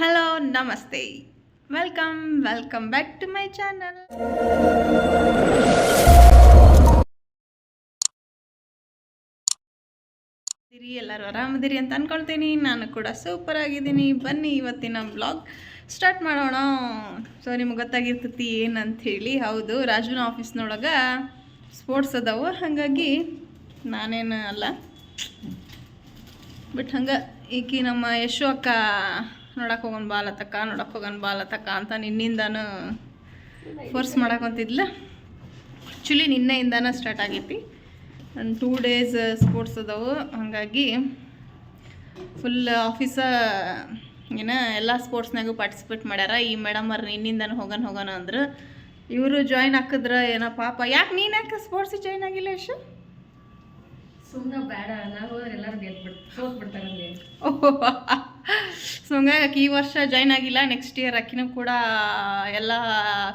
Hello, ನಮಸ್ತೆ. Welcome welcome back to my channel. ಎಲ್ಲರೂ ಆರಾಮದಿರಿ ಅಂತ ಅನ್ಕೊಳ್ತೀನಿ. ನಾನು ಕೂಡ ಸೂಪರ್ ಆಗಿದ್ದೀನಿ. ಬನ್ನಿ ಇವತ್ತಿನ ಬ್ಲಾಗ್ ಸ್ಟಾರ್ಟ್ ಮಾಡೋಣ. ಸೊ ನಿಮ್ಗೆ ಗೊತ್ತಾಗಿರ್ತೈತಿ ಏನಂತ ಹೇಳಿ ಹೌದು, ರಾಜುನ ಆಫೀಸ್ನೊಳಗೆ ಸ್ಪೋರ್ಟ್ಸ್ ಅದಾವು. ಹಾಗಾಗಿ ನಾನೇನು ಅಲ್ಲ. ಬಟ್ ಹಂಗೆ ಈಕಿ ನಮ್ಮ ಯಶು ಅಕ್ಕ ನೋಡಕ್ಕೆ ಹೋಗೋಣ ಬಾಲತಕ್ಕ ನೋಡಕ್ಕೆ ಹೋಗೋಣ ಬಾಲತಕ್ಕ ಅಂತ ನಿನ್ನಿಂದಾನು ಫೋರ್ಸ್ ಮಾಡಕೊಂತಿದ್ಲ ಆ್ಯಕ್ಚುಲಿ ನಿನ್ನೆಯಿಂದಾನ ಸ್ಟಾರ್ಟ್ ಆಗೈತಿ ಒಂದು ಟೂ ಡೇಸ್ ಸ್ಪೋರ್ಟ್ಸ್ ಅದಾವು. ಹಾಗಾಗಿ ಫುಲ್ ಆಫೀಸ ಏನ ಎಲ್ಲ ಸ್ಪೋರ್ಟ್ಸ್ನಾಗೂ ಪಾರ್ಟಿಸಿಪೇಟ್ ಮಾಡ್ಯಾರ. ಈ ಮೇಡಮ್ ಅವ್ರು ನಿನ್ನಿಂದಾನು ಹೋಗೋಣ ಹೋಗೋಣ ಅಂದ್ರೆ. ಇವರು ಜಾಯ್ನ್ ಹಾಕಿದ್ರ ಏನೋ ಪಾಪ. ಯಾಕೆ ನೀನು ಯಾಕೆ ಸ್ಪೋರ್ಟ್ಸ್ ಜಾಯ್ನ್ ಆಗಿಲ್ಲ ಯಶು? ಸುಮ್ಮನೆ ಬೇಡ ನಾವು ಹೋದ್ರೆ ಎಲ್ಲರೂ ಗೆದ್ಬಿಡ್ತಾರೆ ಓಹೋ ಸೊ ಹಂಗಾಗಿ ಈ ವರ್ಷ ಜಾಯ್ನ್ ಆಗಿಲ್ಲ. ನೆಕ್ಸ್ಟ್ ಇಯರ್ ಅಕ್ಕಿನೂ ಕೂಡ ಎಲ್ಲ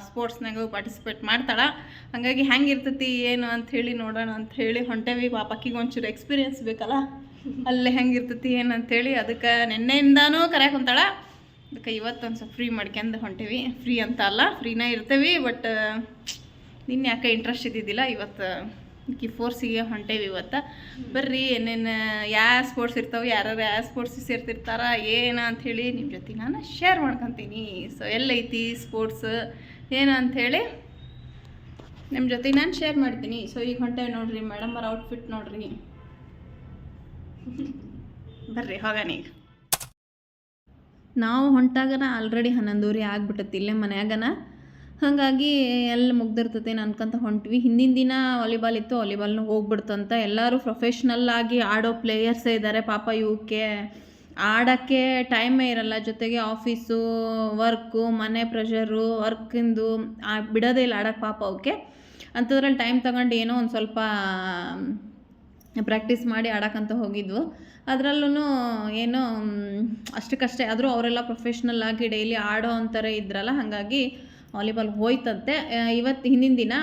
ಸ್ಪೋರ್ಟ್ಸ್ನಾಗೂ ಪಾರ್ಟಿಸಿಪೇಟ್ ಮಾಡ್ತಾಳೆ. ಹಾಗಾಗಿ ಹೆಂಗಿರ್ತೈತಿ ಏನು ಅಂತ ಹೇಳಿ ನೋಡೋಣ ಅಂತ ಹೇಳಿ ಹೊಂಟೇವಿ. ಪಾಪ ಅಕ್ಕಿಗೆ ಒಂಚೂರು ಎಕ್ಸ್ಪೀರಿಯನ್ಸ್ ಬೇಕಲ್ಲ. ಅಲ್ಲಿ ಹೆಂಗಿರ್ತೈತಿ ಏನು ಅಂತೇಳಿ ಅದಕ್ಕೆ ನಿನ್ನೆಯಿಂದಾನೂ ಹೊಂತಾಳೆ ಅದಕ್ಕೆ ಇವತ್ತೊಂದು ಸ್ವಲ್ಪ ಫ್ರೀ ಮಾಡ್ಕೊಂಡು ಹೊಂಟೇವಿ. ಫ್ರೀ ಅಂತ ಅಲ್ಲ ಫ್ರೀನೇ ಇರ್ತೇವೆ ಬಟ್ ನಿನ್ನೆ ಯಾಕೆ ಇಂಟ್ರೆಸ್ಟ್ ಇದ್ದಿದ್ದಿಲ್ಲ, ಇವತ್ತು ಫೋರ್ಸಿಗೆ ಹೊಂಟೇವಿ ಇವತ್ತು. ಬರ್ರಿ ಏನೇನು ಯಾವ ಸ್ಪೋರ್ಟ್ಸ್ ಇರ್ತಾವೆ ಯಾರು ಯಾವ ಸ್ಪೋರ್ಟ್ಸ್ ಸೇರ್ತಿರ್ತಾರ, ಏನು ಅಂಥೇಳಿ ನಿಮ್ಮ ಜೊತೆ ನಾನು ಶೇರ್ ಮಾಡ್ಕೊತೀನಿ. ಸೊ ಎಲ್ಲೈತಿ ಸ್ಪೋರ್ಟ್ಸ್ ಏನು ಅಂಥೇಳಿ ನಿಮ್ಮ ಜೊತೆ ನಾನು ಶೇರ್ ಮಾಡ್ತೀನಿ. ಸೊ ಈಗ ಹೊಂಟೇವಿ ನೋಡ್ರಿ ಮೇಡಮ್ ಅವ್ರ ಔಟ್ಫಿಟ್ ನೋಡ್ರಿ. ಬರ್ರಿ ಹೋಗಾನ ಈಗ. ನಾವು ಹೊಂಟಾಗನ ಆಲ್ರೆಡಿ ಹನ್ನೊಂದೂರಿ ಆಗ್ಬಿಟ್ಟತಿ, ಇಲ್ಲೇ ಮನ್ಯಾಗನ. ಹಾಗಾಗಿ ಎಲ್ಲ ಮುಗ್ದಿರ್ತೈತೆ ಅನ್ಕೊಂತ ಹೊಂಟ್ವಿ. ಹಿಂದಿನ ದಿನ ವಾಲಿಬಾಲ್ ಇತ್ತು, ವಾಲಿಬಾಲ್ನು ಹೋಗ್ಬಿಡ್ತಂತ ಎಲ್ಲರೂ ಪ್ರೊಫೆಷ್ನಲ್ ಆಗಿ ಆಡೋ ಪ್ಲೇಯರ್ಸೇ ಇದ್ದಾರೆ ಪಾಪ ಇವಕ್ಕೆ ಆಡೋಕ್ಕೆ ಟೈಮೇ ಇರಲ್ಲ. ಜೊತೆಗೆ ಆಫೀಸು ವರ್ಕು ಮನೆ ಪ್ರೆಷರು ವರ್ಕಿಂದು ಬಿಡೋದೇ ಇಲ್ಲ ಆಡೋಕ್ಕೆ ಪಾಪ ಅವಕ್ಕೆ ಅಂಥದ್ರಲ್ಲಿ ಟೈಮ್ ತಗೊಂಡು ಏನೋ ಒಂದು ಸ್ವಲ್ಪ ಪ್ರಾಕ್ಟೀಸ್ ಮಾಡಿ ಆಡೋಕ್ಕಂತ ಹೋಗಿದ್ವು. ಅದರಲ್ಲೂ ಏನೋ ಅಷ್ಟಕ್ಕಷ್ಟೇ. ಆದರೂ ಅವರೆಲ್ಲ ಪ್ರೊಫೆಷ್ನಲ್ ಆಗಿ ಡೈಲಿ ಆಡೋ ಅಂತಾರೆ ಇದ್ರಲ್ಲ. ಹಾಗಾಗಿ ವಾಲಿಬಾಲ್ ಹೋಯ್ತಂತೆ. ಇವತ್ತು ಹಿಂದಿನ ದಿನ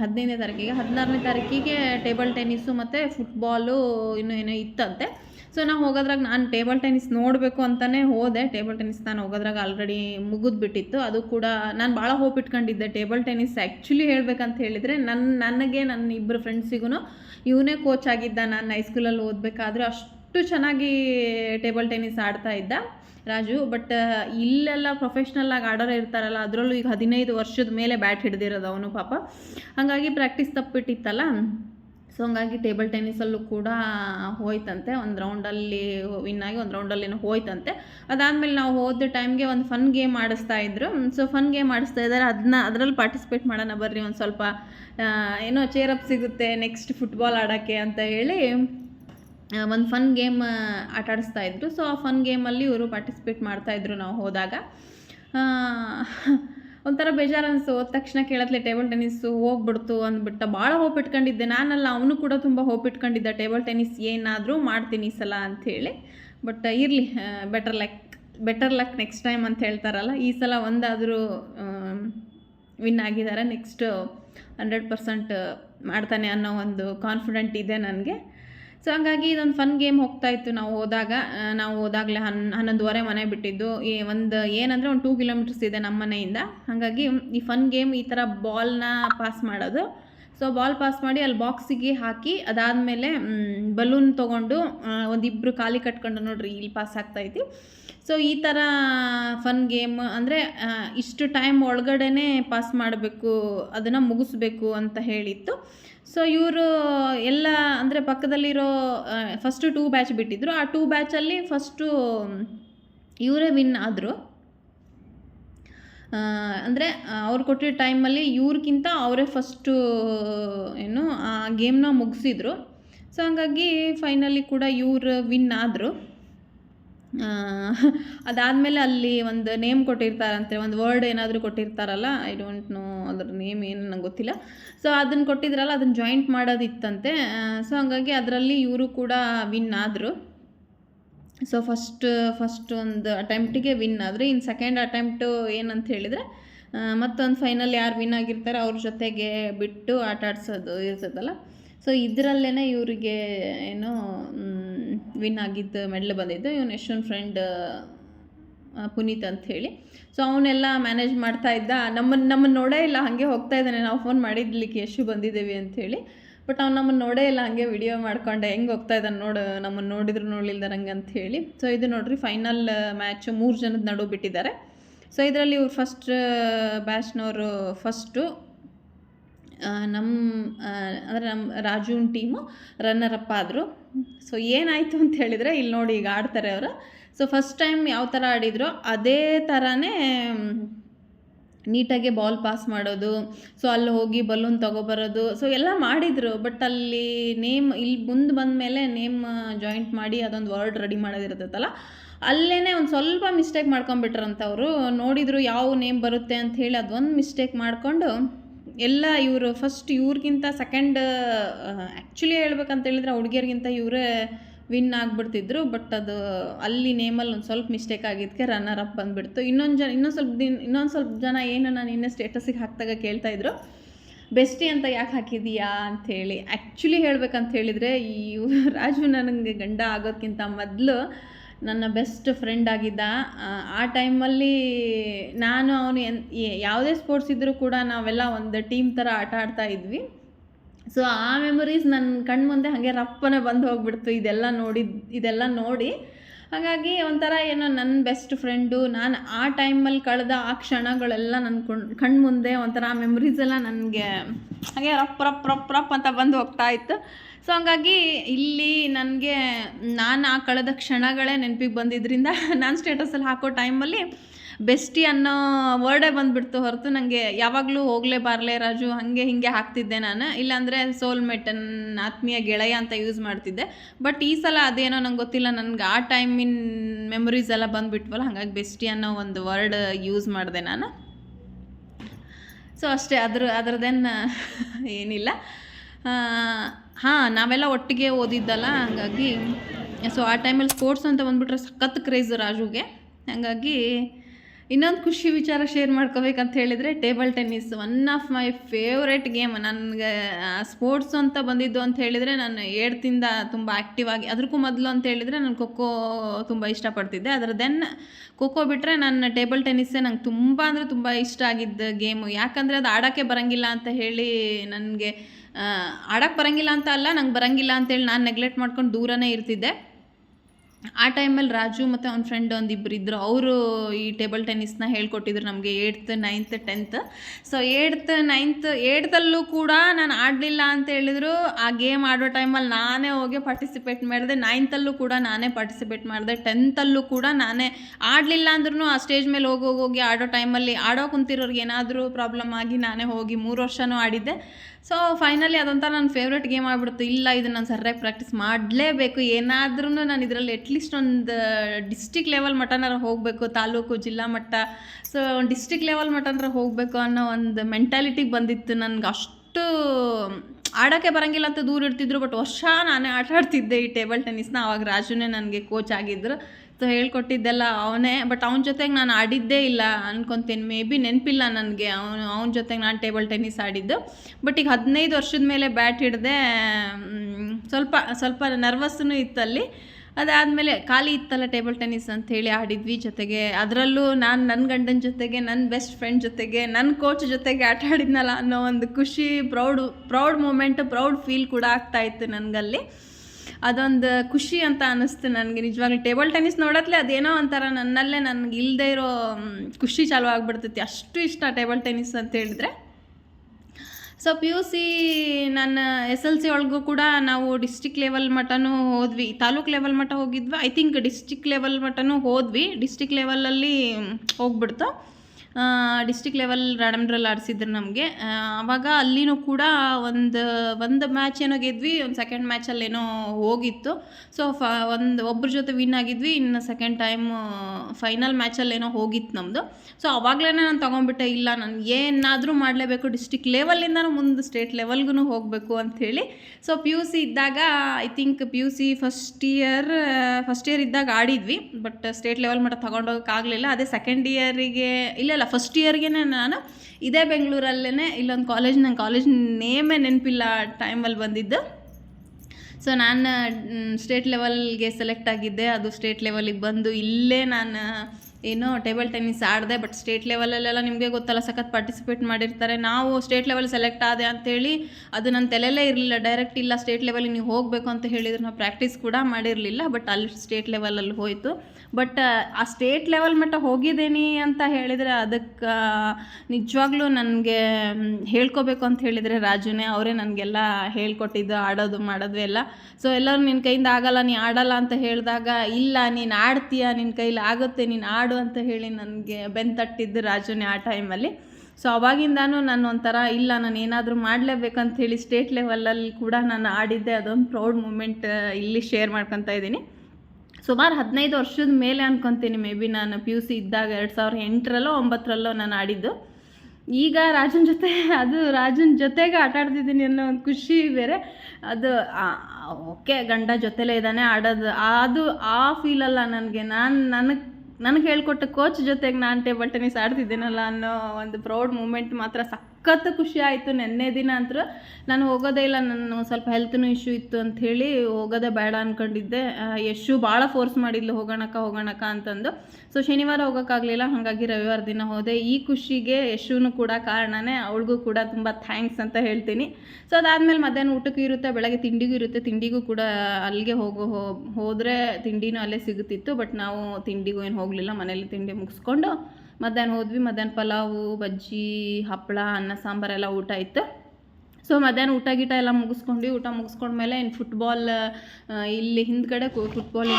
ಹದಿನೈದನೇ ತಾರೀಕಿಗೆ, ಹದಿನಾರನೇ ತಾರೀಕಿಗೆ ಟೇಬಲ್ ಟೆನ್ನಿಸ್ಸು ಮತ್ತು ಫುಟ್ಬಾಲು ಇನ್ನೂ ಏನೋ ಇತ್ತಂತೆ. ಸೊ ನಾವು ಹೋಗೋದ್ರಾಗ ನಾನು ಟೇಬಲ್ ಟೆನ್ನಿಸ್ ನೋಡಬೇಕು ಅಂತಲೇ ಹೋದೆ. ಟೇಬಲ್ ಟೆನ್ನಿಸ್ ನಾನು ಹೋಗೋದ್ರಾಗ ಆಲ್ರೆಡಿ ಮುಗಿದ್ಬಿಟ್ಟಿತ್ತು ಅದು ಕೂಡ ನಾನು ಭಾಳ ಹೋಪ್ ಇಟ್ಕೊಂಡಿದ್ದೆ. ಟೇಬಲ್ ಟೆನ್ನಿಸ್ ಆ್ಯಕ್ಚುಲಿ ಹೇಳ್ಬೇಕಂತ ಹೇಳಿದರೆ ನನ್ನ ನನಗೆ ನನ್ನ ಇಬ್ಬರು ಫ್ರೆಂಡ್ಸಿಗೂ ಇವನೇ ಕೋಚ್ ಆಗಿದ್ದ. ನಾನು ಹೈಸ್ಕೂಲಲ್ಲಿ ಓದಬೇಕಾದ್ರೆ ಅಷ್ಟು ಚೆನ್ನಾಗಿ ಟೇಬಲ್ ಟೆನ್ನಿಸ್ ಆಡ್ತಾ ಇದ್ದ. ರಾಜು ಬಟ್ ಇಲ್ಲೆಲ್ಲ ಪ್ರೊಫೆಷ್ನಲ್ ಆಗಿ ಆಡೋರು ಇರ್ತಾರಲ್ಲ, ಅದರಲ್ಲೂ ಈಗ ಹದಿನೈದು ವರ್ಷದ ಮೇಲೆ ಬ್ಯಾಟ್ ಹಿಡ್ದಿರೋದು ಅವನು ಪಾಪ. ಹಾಗಾಗಿ ಪ್ರಾಕ್ಟೀಸ್ ತಪ್ಪಿಟ್ಟಿತ್ತಲ್ಲ? ಸೊ ಹಂಗಾಗಿ ಟೇಬಲ್ ಟೆನ್ನಿಸಲ್ಲೂ ಕೂಡ ಹೋಯ್ತಂತೆ. ಒಂದು ರೌಂಡಲ್ಲಿ ವಿನ್ ಆಗಿ ಒಂದು ರೌಂಡಲ್ಲಿನೂ ಹೋಯ್ತಂತೆ. ಅದಾದಮೇಲೆ ನಾವು ಹೋದ ಟೈಮ್ಗೆ ಒಂದು ಫನ್ ಗೇಮ್ ಆಡಿಸ್ತಾ ಇದ್ರು. ಸೊ ಫನ್ ಗೇಮ್ ಆಡಿಸ್ತಾ ಇದ್ದಾರೆ. ಅದನ್ನ ಅದರಲ್ಲಿ ಪಾರ್ಟಿಸಿಪೇಟ್ ಮಾಡೋಣ ಬರ್ರಿ, ಒಂದು ಸ್ವಲ್ಪ ಏನೋ ಏನೋ ಚೇರಪ್ ಸಿಗುತ್ತೆ ನೆಕ್ಸ್ಟ್ ಫುಟ್ಬಾಲ್ ಆಡೋಕ್ಕೆ ಅಂತ ಹೇಳಿ ಒಂದು ಫನ್ ಗೇಮ್ ಆಟ ಆಡಿಸ್ತಾ ಇದ್ರು. ಸೊ ಆ ಫನ್ ಗೇಮಲ್ಲಿ ಇವರು ಪಾರ್ಟಿಸಿಪೇಟ್ ಮಾಡ್ತಾಯಿದ್ರು ನಾವು ಹೋದಾಗ. ಒಂಥರ ಬೇಜಾರು ಅನಿಸ್ತು ಹೋದ ತಕ್ಷಣ ಕೇಳತ್ಲೆ ಟೇಬಲ್ ಟೆನ್ನಿಸ್ಸು ಹೋಗ್ಬಿಡ್ತು ಅಂದ್ಬಿಟ್ಟು ಭಾಳ ಹೋಪ್ ಇಟ್ಕೊಂಡಿದ್ದೆ. ನಾನಲ್ಲ, ಅವನು ಕೂಡ ತುಂಬ ಹೋಪ್ ಇಟ್ಕೊಂಡಿದ್ದ. ಟೇಬಲ್ ಟೆನ್ನಿಸ್ ಏನಾದರೂ ಮಾಡ್ತೀನಿ ಈ ಸಲ ಅಂಥೇಳಿ ಬಟ್ ಇರಲಿ better luck better luck next time ಅಂತ ಹೇಳ್ತಾರಲ್ಲ, ಈ ಸಲ ಒಂದಾದರೂ ವಿನ್ ಆಗಿದ್ದಾರೆ ನೆಕ್ಸ್ಟು ಹಂಡ್ರೆಡ್ ಪರ್ಸೆಂಟ್ ಮಾಡ್ತಾನೆ ಅನ್ನೋ ಒಂದು ಕಾನ್ಫಿಡೆಂಟ್ ಇದೆ ನನಗೆ. ಸೊ ಹಂಗಾಗಿ ಇದೊಂದು ಫನ್ ಗೇಮ್ ಹೋಗ್ತಾ ಇತ್ತು. ನಾವು ಹೋದಾಗ ನಾವು ಹೋದಾಗಲೇ ಹನ್, ಹನ್ನೊಂದುವರೆ ಮನೆ ಬಿಟ್ಟಿದ್ದು. ಈ ಒಂದು ಏನಂದರೆ ಒಂದು ಟೂ ಕಿಲೋಮೀಟರ್ಸ್ ಇದೆ ನಮ್ಮ ಮನೆಯಿಂದ. ಹಾಗಾಗಿ ಈ ಫನ್ ಗೇಮ್ ಈ ಥರ ಬಾಲ್ನ ಪಾಸ್ ಮಾಡೋದು. ಸೊ ಬಾಲ್ ಪಾಸ್ ಮಾಡಿ ಅಲ್ಲಿ ಬಾಕ್ಸಿಗೆ ಹಾಕಿ, ಅದಾದಮೇಲೆ ಬಲೂನ್ ತೊಗೊಂಡು ಒಂದಿಬ್ಬರು ಖಾಲಿ ಕಟ್ಕೊಂಡು ನೋಡ್ರಿ, ಇಲ್ಲಿ ಪಾಸ್ ಆಗ್ತೈತಿ ಸೊ ಈ ಥರ ಫನ್ ಗೇಮ್ ಅಂದರೆ ಇಷ್ಟು ಟೈಮ್ ಒಳಗಡೆನೇ ಪಾಸ್ ಮಾಡಬೇಕು, ಅದನ್ನು ಮುಗಿಸ್ಬೇಕು ಅಂತ ಹೇಳಿತ್ತು. ಸೊ ಇವರು ಎಲ್ಲ ಅಂದರೆ ಪಕ್ಕದಲ್ಲಿರೋ ಫಸ್ಟು ಟೂ ಬ್ಯಾಚ್ ಬಿಟ್ಟಿದ್ರು. ಆ ಟೂ ಬ್ಯಾಚಲ್ಲಿ ಫಸ್ಟು ಇವರೇ ವಿನ್ ಆದರು. ಅಂದರೆ ಅವ್ರು ಕೊಟ್ಟಿರೋ ಟೈಮಲ್ಲಿ ಇವ್ರಿಗಿಂತ ಅವರೇ ಫಸ್ಟು ಏನು, ಆ ಗೇಮ್ನ ಮುಗಿಸಿದ್ರು. ಸೊ ಹಂಗಾಗಿ ಫೈನಲಿ ಕೂಡ ಇವರು ವಿನ್ ಆದರು. ಅದಾದಮೇಲೆ ಅಲ್ಲಿ ಒಂದು ನೇಮ್ ಕೊಟ್ಟಿರ್ತಾರಂತೆ, ಒಂದು ವರ್ಡ್ ಏನಾದರೂ ಕೊಟ್ಟಿರ್ತಾರಲ್ಲ ಐ ಡೋಂಟ್ ನೋ ಅದ್ರ ನೇಮ್ ಏನು ನಂಗೆ ಗೊತ್ತಿಲ್ಲ. ಸೊ ಅದನ್ನು ಕೊಟ್ಟಿದ್ರಲ್ಲ, ಅದನ್ನು ಜಾಯಿಂಟ್ ಮಾಡೋದಿತ್ತಂತೆ. ಸೊ ಹಂಗಾಗಿ ಅದರಲ್ಲಿ ಇವರು ಕೂಡ ವಿನ್ ಆದರು. ಸೊ ಫಸ್ಟ್ ಫಸ್ಟ್ ಒಂದು ಅಟೆಂಪ್ಟಿಗೆ ವಿನ್ ಆದರು. ಇನ್ನು ಸೆಕೆಂಡ್ ಅಟೆಂಪ್ಟು ಏನಂತ ಹೇಳಿದರೆ ಮತ್ತೊಂದು ಫೈನಲ್ ಯಾರು ವಿನ್ ಆಗಿರ್ತಾರೆ, ಅವ್ರ ಜೊತೆಗೆ ಬಿಟ್ಟು ಆಟ ಆಡ್ಸೋದು ಇರ್ತದಲ್ಲ. ಸೊ ಇದರಲ್ಲೇ ಇವರಿಗೆ ಏನೋ ವಿನ್ ಆಗಿದ್ದು ಮೆಡ್ಲ್ ಬಂದಿದ್ದು. ಇವನು ಯಶ್ವನ್ ಫ್ರೆಂಡ್ ಪುನೀತ್ ಅಂತ ಹೇಳಿ. ಸೊ ಅವನ್ನೆಲ್ಲ ಮ್ಯಾನೇಜ್ ಮಾಡ್ತಾ ಇದ್ದ. ನಮ್ಮನ್ನು ನಮ್ಮನ್ನು ನೋಡೇ ಇಲ್ಲ, ಹಾಗೆ ಹೋಗ್ತಾ ಇದ್ದಾನೆ. ನಾವು ಫೋನ್ ಮಾಡಿದ್ಲಿಕ್ಕೆ ಯಶು ಬಂದಿದ್ದೇವೆ ಅಂಥೇಳಿ ಬಟ್ ಅವ್ನು ನಮ್ಮನ್ನು ನೋಡೇ ಇಲ್ಲ, ಹಾಗೆ ವಿಡಿಯೋ ಮಾಡ್ಕೊಂಡೆ. ಹೆಂಗೆ ಹೋಗ್ತಾ ಇದ್ದಾನೆ ನೋಡು ನಮ್ಮನ್ನು ನೋಡಿದ್ರು ನಂಗೆ ಅಂತ ಹೇಳಿ. ಸೊ ಇದು ನೋಡಿರಿ ಫೈನಲ್ ಮ್ಯಾಚು ಮೂರು ಜನದ ನಡು ಬಿಟ್ಟಿದ್ದಾರೆ. ಸೊ ಇದರಲ್ಲಿ ಇವ್ರು ಫಸ್ಟ್ ಬ್ಯಾಚ್ನವರು ಫಸ್ಟು ನಮ್ಮ ಅಂದರೆ ನಮ್ಮ ರಾಜುನ್ ಟೀಮು ರನ್ನರ್ ಅಪ್ ಆದರು. ಸೊ ಏನಾಯಿತು ಅಂತ ಹೇಳಿದರೆ ಇಲ್ಲಿ ನೋಡಿ ಈಗ ಆಡ್ತಾರೆ ಅವರು. ಸೊ ಫಸ್ಟ್ ಟೈಮ್ ಯಾವ ಥರ ಆಡಿದ್ರು, ಅದೇ ಥರನೇ ನೀಟಾಗಿ ಬಾಲ್ ಪಾಸ್ ಮಾಡೋದು ಸೊ ಅಲ್ಲಿ ಹೋಗಿ ಬಲೂನ್ ತೊಗೊಬರೋದು ಸೊ ಎಲ್ಲ ಮಾಡಿದರು. ಬಟ್ ಅಲ್ಲಿ ನೇಮ್ ಇಲ್ಲಿ ಮುಂದೆ ಬಂದ ಮೇಲೆ ನೇಮ್ ಜಾಯಿಂಟ್ ಮಾಡಿ ಅದೊಂದು ವರ್ಡ್ ರೆಡಿ ಮಾಡೋದಿರ್ತೈತಲ್ಲ ಅಲ್ಲೇ ಒಂದು ಸ್ವಲ್ಪ ಮಿಸ್ಟೇಕ್ ಮಾಡ್ಕೊಂಬಿಟ್ರಂಥವ್ರು ನೋಡಿದ್ರು ಯಾವ ನೇಮ್ ಬರುತ್ತೆ ಅಂತ ಹೇಳಿ ಅದೊಂದು ಮಿಸ್ಟೇಕ್ ಮಾಡಿಕೊಂಡು ಎಲ್ಲ ಇವರು ಫಸ್ಟ್ ಇವ್ರಿಗಿಂತ ಸೆಕೆಂಡ್ ಆ್ಯಕ್ಚುಲಿ ಹೇಳ್ಬೇಕಂತ ಹೇಳಿದ್ರೆ ಹುಡುಗಿಯರಿಗಿಂತ ಇವರೇ ವಿನ್ ಆಗಿಬಿಡ್ತಿದ್ರು ಬಟ್ ಅದು ಅಲ್ಲಿ ನೇಮಲ್ಲಿ ಒಂದು ಸ್ವಲ್ಪ ಮಿಸ್ಟೇಕ್ ಆಗಿದ್ದಕ್ಕೆ ರನ್ನರ್ ಅಪ್ ಬಂದುಬಿಡ್ತು. ಇನ್ನೊಂದು ಜನ, ಇನ್ನೊಂದು ಸ್ವಲ್ಪ ದಿನ, ಇನ್ನೊಂದು ಸ್ವಲ್ಪ ಜನ ಏನು ನಾನು ಇನ್ನೇ ಸ್ಟೇಟಸಿಗೆ ಹಾಕಿದಾಗ ಕೇಳ್ತಾಯಿದ್ರು ಬೆಸ್ಟಿ ಅಂತ ಯಾಕೆ ಹಾಕಿದೀಯಾ? ಅಂಥೇಳಿ ಆ್ಯಕ್ಚುಲಿ ಹೇಳ್ಬೇಕಂತ ಹೇಳಿದರೆ ಈ ರಾಜು ನನಗೆ ಗಂಡ ಆಗೋದಕ್ಕಿಂತ ಮೊದಲು ನನ್ನ ಬೆಸ್ಟ್ ಫ್ರೆಂಡ್ ಆಗಿದ್ದ. ಆ, ಟೈಮಲ್ಲಿ ನಾನು ಅವನು ಎನ್ ಯಾವುದೇ ಸ್ಪೋರ್ಟ್ಸ್ ಇದ್ದರೂ ಕೂಡ ನಾವೆಲ್ಲ ಒಂದು ಟೀಮ್ ಥರ ಆಟ ಆಡ್ತಾ ಇದ್ವಿ. ಸೊ ಆ ಮೆಮೊರೀಸ್ ನನ್ನ ಕಣ್ಣು ಮುಂದೆ ಹಾಗೆ ರಪ್ಪನೆ ಬಂದು ಹೋಗ್ಬಿಡ್ತು. ಇದೆಲ್ಲ ನೋಡಿದ ಇದೆಲ್ಲ ನೋಡಿ. ಹಾಗಾಗಿ ಒಂಥರ ಏನೋ ನನ್ನ ಬೆಸ್ಟ್ ಫ್ರೆಂಡು ನಾನು ಆ ಟೈಮಲ್ಲಿ ಕಳೆದ ಆ ಕ್ಷಣಗಳೆಲ್ಲ ನನ್ನ ಕಣ್ಣು ಮುಂದೆ ಒಂಥರ ಆ ಮೆಮೊರೀಸ್ ಎಲ್ಲ ನನಗೆ ಹಾಗೆ ರಪ್ ರಪ್ ರಪ್ ರಪ್ ಅಂತ ಬಂದು ಹೋಗ್ತಾ ಇತ್ತು. ಸೊ ಹಂಗಾಗಿ ಇಲ್ಲಿ ನನಗೆ ನಾನು ಆ ಕಳೆದ ಕ್ಷಣಗಳೇ ನೆನಪಿಗೆ ಬಂದಿದ್ದರಿಂದ ನಾನು ಸ್ಟೇಟಸಲ್ಲಿ ಹಾಕೋ ಟೈಮಲ್ಲಿ ಬೆಸ್ಟಿ ಅನ್ನೋ ವರ್ಡೇ ಬಂದುಬಿಡ್ತು ಹೊರತು ನನಗೆ ಯಾವಾಗಲೂ ಹೋಗಲೇ ಬಾರಲೇ ರಾಜು, ಹಾಗೆ ಹೀಗೆ ಹಾಕ್ತಿದ್ದೆ ನಾನು. ಇಲ್ಲಾಂದರೆ ಸೋಲ್ಮೇಟ್ ಆತ್ಮೀಯ ಗೆಳೆಯ ಅಂತ ಯೂಸ್ ಮಾಡ್ತಿದ್ದೆ. ಬಟ್ ಈ ಸಲ ಅದೇನೋ ನಂಗೆ ಗೊತ್ತಿಲ್ಲ, ನನಗೆ ಆ ಟೈಮಿನ ಮೆಮೊರೀಸ್ ಎಲ್ಲ ಬಂದುಬಿಟ್ವಲ್ಲ, ಹಾಗಾಗಿ ಬೆಸ್ಟಿ ಅನ್ನೋ ಒಂದು ವರ್ಡ್ ಯೂಸ್ ಮಾಡಿದೆ ನಾನು. ಸೊ ಅಷ್ಟೇ, ಅದ್ರ ಅದ್ರದ್ದೇನು ಏನಿಲ್ಲ. ಹಾಂ, ನಾವೆಲ್ಲ ಒಟ್ಟಿಗೆ ಓದಿದ್ದಲ್ಲ, ಹಾಗಾಗಿ. ಸೊ ಆ ಟೈಮಲ್ಲಿ ಸ್ಪೋರ್ಟ್ಸ್ ಅಂತ ಬಂದ್ಬಿಟ್ರೆ ಸಖತ್ ಕ್ರೇಜ್ ರಾಜುಗೆ. ಹಾಗಾಗಿ ಇನ್ನೊಂದು ಖುಷಿ ವಿಚಾರ ಶೇರ್ ಮಾಡ್ಕೋಬೇಕಂತ ಹೇಳಿದರೆ table tennis one of my favourite game ನನಗೆ ಸ್ಪೋರ್ಟ್ಸ್ ಅಂತ ಬಂದಿದ್ದು ಅಂತ ಹೇಳಿದರೆ ನಾನು ಏಡ್ತಿಂದ ತುಂಬ ಆ್ಯಕ್ಟಿವ್ ಆಗಿ ಅದಕ್ಕೂ ಮೊದಲು ಅಂತ ಹೇಳಿದರೆ ನಾನು ಖೋಖೋ ತುಂಬ ಇಷ್ಟಪಡ್ತಿದ್ದೆ. ಅದರ ದೆನ್ ಖೋಖೋ ಬಿಟ್ಟರೆ ನನ್ನ ಟೇಬಲ್ ಟೆನ್ನಿಸ್ಸೇ ನಂಗೆ ತುಂಬ ಅಂದರೆ ತುಂಬ ಇಷ್ಟ ಆಗಿದ್ದ ಗೇಮು ಯಾಕಂದರೆ ಅದು ಆಡೋಕ್ಕೆ ಬರೋಂಗಿಲ್ಲ ಅಂತ ಹೇಳಿ ನನಗೆ ಆಡೋಕ್ಕೆ ಬರೋಂಗಿಲ್ಲ ಅಂತ ಅಲ್ಲ, ನಂಗೆ ಬರೋಂಗಿಲ್ಲ ಅಂತೇಳಿ ನಾನು ನೆಗ್ಲೆಕ್ಟ್ ಮಾಡ್ಕೊಂಡು ದೂರನೇ ಇರ್ತಿದ್ದೆ. ಆ ಟೈಮಲ್ಲಿ ರಾಜು ಮತ್ತು ಅವ್ನ ಫ್ರೆಂಡ್ ಒಂದಿಬ್ಬರು ಇದ್ದರು ಅವರು ಈ ಟೇಬಲ್ ಟೆನ್ನಿಸ್ನ ಹೇಳ್ಕೊಟ್ಟಿದ್ರು ನಮಗೆ eighth ninth tenth so eighth ninth ಏಯ್ತಲ್ಲೂ ಕೂಡ ನಾನು ಆಡಲಿಲ್ಲ ಅಂತ ಹೇಳಿದ್ರು. ಆ ಗೇಮ್ ಆಡೋ ಟೈಮಲ್ಲಿ ನಾನೇ ಹೋಗಿ ಪಾರ್ಟಿಸಿಪೇಟ್ ಮಾಡಿದೆ. ನೈನ್ತಲ್ಲೂ ಕೂಡ ನಾನೇ ಪಾರ್ಟಿಸಿಪೇಟ್ ಮಾಡಿದೆ. ಟೆಂತಲ್ಲೂ ಕೂಡ ನಾನೇ ಆಡಲಿಲ್ಲ ಅಂದ್ರೂ ಆ ಸ್ಟೇಜ್ ಮೇಲೆ ಹೋಗಿ ಹೋಗಿ ಆಡೋ ಟೈಮಲ್ಲಿ ಆಡೋ ಕುಂತಿರೋರಿಗೆ ಏನಾದರೂ ಪ್ರಾಬ್ಲಮ್ ಆಗಿ ನಾನೇ ಹೋಗಿ ಮೂರು ವರ್ಷವೂ ಆಡಿದ್ದೆ. ಸೊ ಫೈನಲಿ ಅದೊಂಥರ ನನ್ನ ಫೇವ್ರೆಟ್ ಗೇಮ್ ಆಗಿಬಿಡ್ತು. ಇಲ್ಲ ಇದು ನಾನು ಸರಿಯಾಗಿ ಪ್ರಾಕ್ಟೀಸ್ ಮಾಡಲೇಬೇಕು. ಏನಾದ್ರೂ ನಾನು ಇದರಲ್ಲಿ ಅಟ್ಲೀಸ್ಟ್ ಒಂದು ಡಿಸ್ಟಿಕ್ ಲೆವೆಲ್ ಮಟನಾರ ಹೋಗಬೇಕು, ತಾಲೂಕು, ಜಿಲ್ಲಾ ಮಟ್ಟ. ಸೊ ಡಿಸ್ಟಿಕ್ ಲೆವೆಲ್ ಮಟ್ಟನಾರ ಹೋಗಬೇಕು ಅನ್ನೋ ಒಂದು ಮೆಂಟಾಲಿಟಿಗೆ ಬಂದಿತ್ತು. ನನಗೆ ಅಷ್ಟು ಆಡೋಕ್ಕೆ ಬರೋಂಗಿಲ್ಲ ಅಂತ ದೂರ ಇರ್ತಿದ್ರು ಬಟ್ ವರ್ಷ ನಾನೇ ಆಟ ಆಡ್ತಿದ್ದೆ ಈ ಟೇಬಲ್ ಟೆನ್ನಿಸ್ನ ಆವಾಗ ರಾಜುನೇ ನನಗೆ ಕೋಚ್ ಆಗಿದ್ರು. ಸೊ ಹೇಳ್ಕೊಟ್ಟಿದ್ದೆಲ್ಲ ಅವನೇ ಬಟ್ ಅವನ ಜೊತೆಗೆ ನಾನು ಆಡಿದ್ದೇ ಇಲ್ಲ ಅನ್ಕೊತೀನಿ. ಮೇ ಬಿ ನೆನಪಿಲ್ಲ ನನಗೆ. ಅವನು, ಅವನ ಜೊತೆಗೆ ನಾನು ಟೇಬಲ್ ಟೆನ್ನಿಸ್ ಆಡಿದ್ದು. ಬಟ್ ಈಗ ಹದಿನೈದು ವರ್ಷದ ಮೇಲೆ ಬ್ಯಾಟ್ ಹಿಡ್ದೆ ಸ್ವಲ್ಪ ಸ್ವಲ್ಪ ನರ್ವಸ್ಸೂ ಇತ್ತಲ್ಲಿ. ಅದಾದಮೇಲೆ ಖಾಲಿ ಇತ್ತಲ್ಲ ಟೇಬಲ್ ಟೆನ್ನಿಸ್ ಅಂತ ಹೇಳಿ ಆಡಿದ್ವಿ ಜೊತೆಗೆ. ಅದರಲ್ಲೂ ನಾನು ನನ್ನ ಗಂಡನ ಜೊತೆಗೆ ನನ್ನ ಬೆಸ್ಟ್ ಫ್ರೆಂಡ್ ಜೊತೆಗೆ ನನ್ನ ಕೋಚ್ ಜೊತೆಗೆ ಆಟ ಆಡಿದ್ನಲ್ಲ ಅನ್ನೋ ಒಂದು ಖುಷಿ proud proud moment proud feel ಕೂಡ ಆಗ್ತಾ ಇತ್ತು ನನಗಲ್ಲಿ. ಅದೊಂದು ಖುಷಿ ಅಂತ ಅನ್ನಿಸ್ತು ನನಗೆ. ನಿಜವಾಗ್ಲೂ ಟೇಬಲ್ ಟೆನ್ನಿಸ್ ನೋಡತ್ಲೆ ಅದೇನೋ ಒಂಥರ ನನ್ನಲ್ಲೇ ನನಗೆ ಇಲ್ಲದೆ ಇರೋ ಖುಷಿ ಚಾಲು ಆಗಿಬಿಡ್ತೈತಿ. ಅಷ್ಟು ಇಷ್ಟ ಟೇಬಲ್ ಟೆನ್ನಿಸ್ ಅಂತ ಹೇಳಿದ್ರೆ. ಸೊ ಪಿ ಯು ಸಿ ನನ್ನ ಎಸ್ ಎಲ್ ಸಿ ಒಳಗೂ ಕೂಡ ನಾವು ಡಿಸ್ಟಿಕ್ ಲೆವೆಲ್ ಮಟನೂ ಹೋದ್ವಿ. ತಾಲೂಕ್ ಲೆವೆಲ್ ಮಟ್ಟ ಹೋಗಿದ್ವಿ. ಐ ಥಿಂಕ್ ಡಿಸ್ಟಿಕ್ ಲೆವೆಲ್ ಮಟನೂ ಹೋದ್ವಿ. ಡಿಸ್ಟಿಕ್ ಲೆವೆಲಲ್ಲಿ ಹೋಗ್ಬಿಡ್ತು. ಡಿಸ್ಟಿಕ್ ಲೆವೆಲ್ ರಾಡಮ್ಡ್ರಲ್ಲಿ ಆಡಿಸಿದ್ರು ನಮಗೆ. ಆವಾಗ ಅಲ್ಲಿನೂ ಕೂಡ ಒಂದು ಒಂದು ಮ್ಯಾಚ್ ಏನೋ ಗೆದ್ವಿ, ಒಂದು ಸೆಕೆಂಡ್ ಮ್ಯಾಚಲ್ಲಿ ಏನೋ ಹೋಗಿತ್ತು. ಸೊ ಫ, ಒಂದು ಒಬ್ಬರ ಜೊತೆ ವಿನ್ ಆಗಿದ್ವಿ, ಇನ್ನು ಸೆಕೆಂಡ್ ಟೈಮ್ ಫೈನಲ್ ಮ್ಯಾಚಲ್ಲೇನೋ ಹೋಗಿತ್ತು ನಮ್ಮದು ಸೊ ಅವಾಗಲೇ ನಾನು ತೊಗೊಂಡ್ಬಿಟ್ಟೆ, ಇಲ್ಲ, ನಾನು ಏನಾದರೂ ಮಾಡಲೇಬೇಕು ಡಿಸ್ಟಿಕ್ ಲೆವೆಲಿಂದನೂ ಮುಂದೆ ಸ್ಟೇಟ್ ಲೆವೆಲ್ಗೂ ಹೋಗಬೇಕು ಅಂಥೇಳಿ ಸೊ ಪಿ ಯು ಸಿ ಇದ್ದಾಗ I think P U C first year first year ಇದ್ದಾಗ ಆಡಿದ್ವಿ. ಬಟ್ ಸ್ಟೇಟ್ ಲೆವೆಲ್ ಮಟ್ಟ ತೊಗೊಂಡೋಗಕ್ಕಾಗಲಿಲ್ಲ. ಅದೇ ಸೆಕೆಂಡ್ ಇಯರಿಗೆ ಇಲ್ಲ ಫಸ್ಟ್ ಇಯರ್ಗೆ ನಾನು ಇದೇ ಬೆಂಗಳೂರಲ್ಲೇ ಇಲ್ಲೊಂದು ಕಾಲೇಜ್ ನನ್ನ ಕಾಲೇಜ್ ನೇಮೇ ನೆನಪಿಲ್ಲ ಟೈಮಲ್ಲಿ ಬಂದಿದ್ದು. ಸೊ ನಾನು ಸ್ಟೇಟ್ ಲೆವೆಲ್ಗೆ ಸೆಲೆಕ್ಟ್ ಆಗಿದ್ದೆ. ಅದು ಸ್ಟೇಟ್ ಲೆವೆಲಿಗೆ ಬಂದು ಇಲ್ಲೇ ನಾನು ಏನೋ ಟೇಬಲ್ ಟೆನ್ನಿಸ್ ಆಡಿದೆ ಬಟ್ ಸ್ಟೇಟ್ ಲೆವೆಲಲ್ಲೆಲ್ಲ ನಿಮಗೆ ಗೊತ್ತಲ್ಲ, ಸಖತ್ ಪಾರ್ಟಿಸಿಪೇಟ್ ಮಾಡಿರ್ತಾರೆ. ನಾವು ಸ್ಟೇಟ್ ಲೆವೆಲ್ ಸೆಲೆಕ್ಟ್ ಆದೆ ಅಂತೇಳಿ ಅದು ನನ್ನ ತಲೆಯಲ್ಲೇ ಇರಲಿಲ್ಲ. ಡೈರೆಕ್ಟ್ ಇಲ್ಲ ಸ್ಟೇಟ್ ಲೆವೆಲಿಗೆ ನೀವು ಹೋಗಬೇಕು ಅಂತ ಹೇಳಿದ್ರು ನಾವು ಪ್ರಾಕ್ಟೀಸ್ ಕೂಡ ಮಾಡಿರಲಿಲ್ಲ ಬಟ್ ಅಲ್ಲಿ ಸ್ಟೇಟ್ ಲೆವೆಲಲ್ಲಿ ಹೋಯಿತು. ಬಟ್ ಆ ಸ್ಟೇಟ್ ಲೆವೆಲ್ ಮಟ್ಟ ಹೋಗಿದ್ದೀನಿ ಅಂತ ಹೇಳಿದರೆ ಅದಕ್ಕೆ ನಿಜವಾಗ್ಲೂ ನನಗೆ ಹೇಳ್ಕೊಬೇಕು ಅಂತ ಹೇಳಿದರೆ ರಾಜುನೇ ಅವರೇ ನನಗೆಲ್ಲ ಹೇಳ್ಕೊಟ್ಟಿದ್ದು, ಆಡೋದು, ಮಾಡೋದು ಎಲ್ಲ. ಸೊ ಎಲ್ಲರೂ ನಿನ್ನ ಕೈಯಿಂದ ಆಗಲ್ಲ, ನೀ ಆಡಲ್ಲ ಅಂತ ಹೇಳಿದಾಗ, ಇಲ್ಲ, ನೀನು ಆಡ್ತೀಯ ನಿನ್ನ ಕೈಲಿ ಆಗುತ್ತೆ, ನೀನು ಆಡು ಅಂತ ಹೇಳಿ ನನಗೆ ಬೆಂತಟ್ಟಿದ್ದು ರಾಜುನೇ ಆ ಟೈಮಲ್ಲಿ ಸೊ ಅವಾಗಿಂದಾನು ನಾನು ಒಂಥರ, ಇಲ್ಲ, ನಾನು ಏನಾದರೂ ಮಾಡಲೇಬೇಕಂತ ಹೇಳಿ ಸ್ಟೇಟ್ ಲೆವೆಲಲ್ಲಿ ಕೂಡ ನಾನು ಆಡಿದ್ದೆ. ಅದೊಂದು ಪ್ರೌಡ್ ಮೂಮೆಂಟ್ ಇಲ್ಲಿ ಶೇರ್ ಮಾಡ್ಕೊತಾ ಇದ್ದೀನಿ. ಸುಮಾರು ಹದಿನೈದು ವರ್ಷದ ಮೇಲೆ ಅನ್ಕೊತೀನಿ ಮೇ ಬಿ ನಾನು ಪಿ ಯು ಸಿ ಇದ್ದಾಗ ಎರಡು ಸಾವಿರದ ಎಂಟರಲ್ಲೋ ಒಂಬತ್ತರಲ್ಲೋ ನಾನು ಆಡಿದ್ದು. ಈಗ ರಾಜನ ಜೊತೆ, ಅದು ರಾಜನ ಜೊತೆಗೆ ಆಟ ಆಡ್ತಿದ್ದೀನಿ ಅನ್ನೋ ಒಂದು ಖುಷಿ ಬೇರೆ. ಅದು ಓಕೆ, ಗಂಡ ಜೊತೆಲೇ ಇದ್ದಾನೆ, ಆಡೋದು, ಅದು ಆ ಫೀಲಲ್ಲ ನನಗೆ. ನಾನು, ನನಗೆ ನನಗೆ ಹೇಳ್ಕೊಟ್ಟ ಕೋಚ್ ಜೊತೆಗೆ ನಾನು ಟೇಬಲ್ ಟೆನ್ನಿಸ್ ಆಡ್ತಿದ್ದೇನಲ್ಲ ಅನ್ನೋ ಒಂದು ಪ್ರೌಡ್ ಮೂಮೆಂಟ್ ಮಾತ್ರ ಸಖತ್ ಖುಷಿ ಆಯಿತು ನೆನ್ನೆ ದಿನ ಅಂತೂ ನಾನು ಹೋಗೋದೇ ಇಲ್ಲ ನನ್ನ ಸ್ವಲ್ಪ ಹೆಲ್ತ್ನೂ ಇಶ್ಯೂ ಇತ್ತು ಅಂಥೇಳಿ ಹೋಗೋದೇ ಬೇಡ ಅಂದ್ಕೊಂಡಿದ್ದೆ ಯಶು ಭಾಳ ಫೋರ್ಸ್ ಮಾಡಿದ್ಲು, ಹೋಗೋಣಕ್ಕ ಹೋಗೋಣಕ್ಕ ಅಂತಂದು. ಸೊ ಶನಿವಾರ ಹೋಗೋಕ್ಕಾಗಲಿಲ್ಲ, ಹಾಗಾಗಿ ರವಿವಾರ ದಿನ ಹೋದೆ. ಈ ಖುಷಿಗೆ ಯಶುನು ಕೂಡ ಕಾರಣನೇ, ಅವಳಿಗೂ ಕೂಡ ತುಂಬ ಥ್ಯಾಂಕ್ಸ್ ಅಂತ ಹೇಳ್ತೀನಿ. ಸೊ ಅದಾದಮೇಲೆ ಮಧ್ಯಾಹ್ನ ಊಟಕ್ಕೂ ಇರುತ್ತೆ, ಬೆಳಗ್ಗೆ ತಿಂಡಿಗೂ ಇರುತ್ತೆ. ತಿಂಡಿಗೂ ಕೂಡ ಅಲ್ಲಿಗೆ ಹೋಗೋ, ಹೋ- ಹೋದರೆ ತಿಂಡಿನೂ ಅಲ್ಲೇ ಸಿಗುತ್ತಿತ್ತು. ಬಟ್ ನಾವು ತಿಂಡಿಗೂ ಏನು ಹೋಗಲಿಲ್ಲ ಮನೇಲಿ ತಿಂಡಿ ಮುಗಿಸ್ಕೊಂಡು ಮಧ್ಯಾಹ್ನ ಹೋದ್ವಿ, ಮಧ್ಯಾಹ್ನ ಪಲಾವು, ಬಜ್ಜಿ, ಹಪ್ಪಳ, ಅನ್ನ ಸಾಂಬಾರೆಲ್ಲ ಊಟ ಇತ್ತು. ಸೊ ಮಧ್ಯಾಹ್ನ ಊಟ ಗೀಟ ಎಲ್ಲ ಮುಗಿಸ್ಕೊಂಡ್ವಿ. ಊಟ ಮುಗಿಸ್ಕೊಂಡ್ಮೇಲೆ ಇನ್ನು ಫುಟ್ಬಾಲ್ ಇಲ್ಲಿ ಹಿಂದ್ಗಡೆ ಫುಟ್ಬಾಲ್